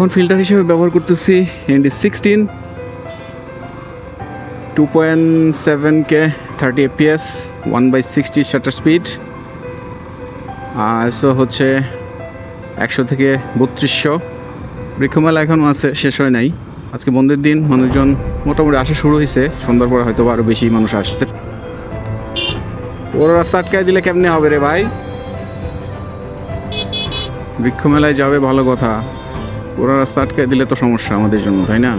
এখন ফিল্টার হিসেবে ব্যবহার করতেছি N D sixteen two point seven K thirty F P S one by sixty shutter speed so হচ্ছে একশো থেকে বত্রিশশো। বৃক্ষমেলা এখনও আছে, শেষ হয় নাই। আজকে বন্ধের দিন, মানুষজন মোটামুটি আসা শুরু হয়েছে। সন্ধ্যার পরে হয়তো আরও বেশি মানুষ আসতে ওরা রাস্তা আটকায় দিলে কেমনে হবে রে ভাই? বৃক্ষমেলায় যাবে ভালো কথা। ওরা রাস্তা আটকায় দিলে তো সমস্যা আমাদের জন্য, তাই না?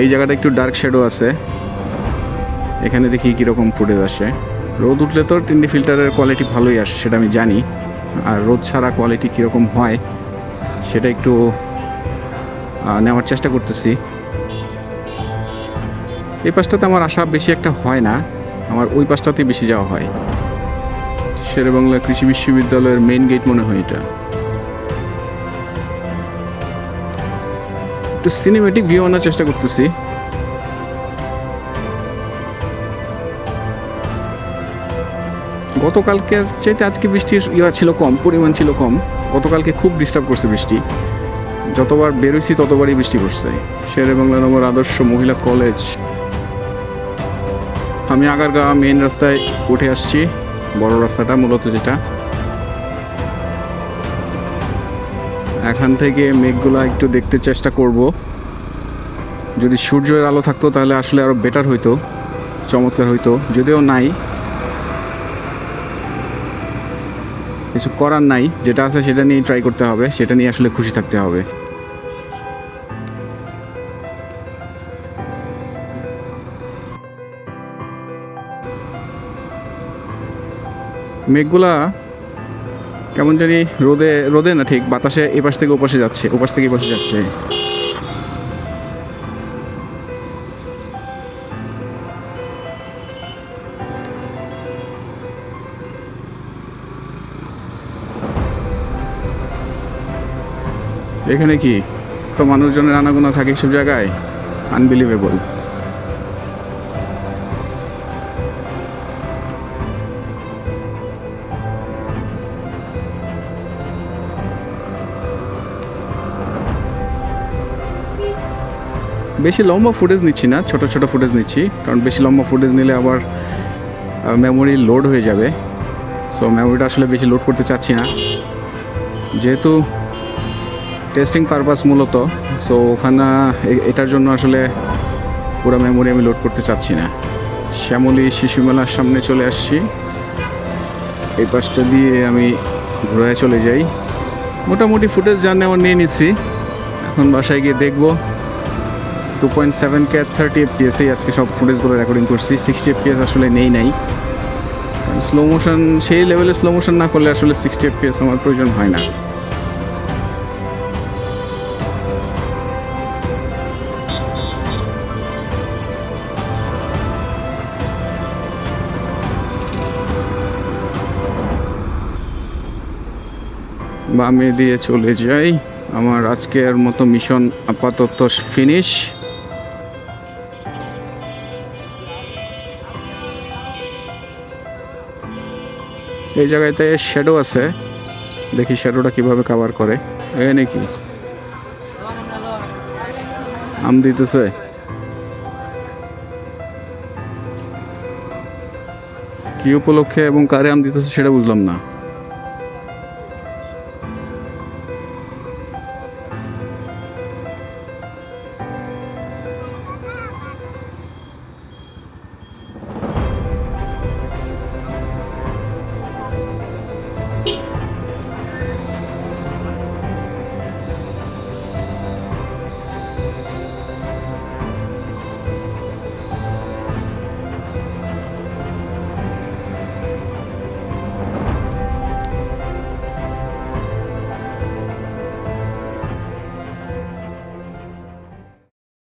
এই জায়গাটা একটু ডার্ক শ্যাডো আছে। এখানে দেখি কীরকম ফুটেজ আসে। রোদ উঠলে তো টিন্ডি ফিল্টারের কোয়ালিটি ভালোই আসে, সেটা আমি জানি। আর রোদ ছাড়া কোয়ালিটি কীরকম হয়, সেটা একটু নেওয়ার চেষ্টা করতেছি। এই পাশটাতে আমার আশা বেশি একটা হয় না, আমার ওই পাশটাতে বেশি যাওয়া হয়। শেরেবাংলা কৃষি বিশ্ববিদ্যালয়ের মেইন গেট মনে হয় এটা। একটু সিনেমেটিক ভিউ আনার চেষ্টা করতেছি। গতকালকের চাইতে আজকে বৃষ্টির ইয়া ছিল কম, পরিমাণ ছিল কম। গতকালকে খুব ডিস্টার্ব করছে বৃষ্টি। যতবার বেরোইছি ততবারই বৃষ্টি পড়ছে। শেরে বাংলা নগর আদর্শ মহিলা কলেজ। আমি আগারগা মেন রাস্তায় উঠে আসছি। বড় রাস্তাটা মূলত যেটা। এখান থেকে মেঘগুলো একটু দেখতে চেষ্টা করব। যদি সূর্যের আলো থাকতো তাহলে আসলে আরও বেটার হইতো, চমৎকার হইতো। যদিও নাই। কিছু করার নাই, যেটা আছে সেটা নিয়ে ট্রাই করতে হবে, সেটা নিয়ে আসলে খুশি থাকতে হবে। মেঘগুলা কেমন জানি রোদে রোদে না ঠিক, বাতাসে এ পাশ থেকে ওপাশে যাচ্ছে, ওপাশ থেকে এপাশে যাচ্ছে। এখানে কি? তো মানুষজনের আনাগোনা থাকে সব জায়গায়? আনবিলিভেবল বেশি লম্বা ফুটেজ নিচ্ছি না, ছোট ছোট ফুটেজ নিচ্ছি, কারণ বেশি লম্বা ফুটেজ নিলে আবার মেমোরি লোড হয়ে যাবে। সো মেমোরিটা আসলে বেশি লোড করতে চাচ্ছি না। যেহেতু টেস্টিং পারপাস মূলত সো ওখানে এটার জন্য আসলে পুরো মেমোরি আমি লোড করতে চাচ্ছি না। শ্যামলী শিশু মেলার সামনে চলে আসছি। এই পাশটা দিয়ে আমি ঘুরে চলে যাই। মোটামুটি ফুটেজ যা নেওয়ার নিয়ে নিচ্ছি। এখন বাসায় গিয়ে দেখব। Two point seven K thirty এফপিএসেই আজকে সব ফুটেজগুলো রেকর্ডিং করছি। সিক্সটি এফপিএস আসলে নেই নাই। স্লো মোশন সেই লেভেলে স্লো মোশন না করলে আসলে সিক্সটি এফপিএস আমার প্রয়োজন হয় না। বামে দিয়ে চলে যাই। আমার আজকের মতো মিশন আপাতত ফিনিশ এই জায়গাতে শ্যাডো আছে। দেখি শ্যাডোটা কীভাবে কাভার করে। এ নাকি? আম দিতেছে। কি উপলক্ষে এবং কারে আম দিতেছে সেটা বুঝলাম না।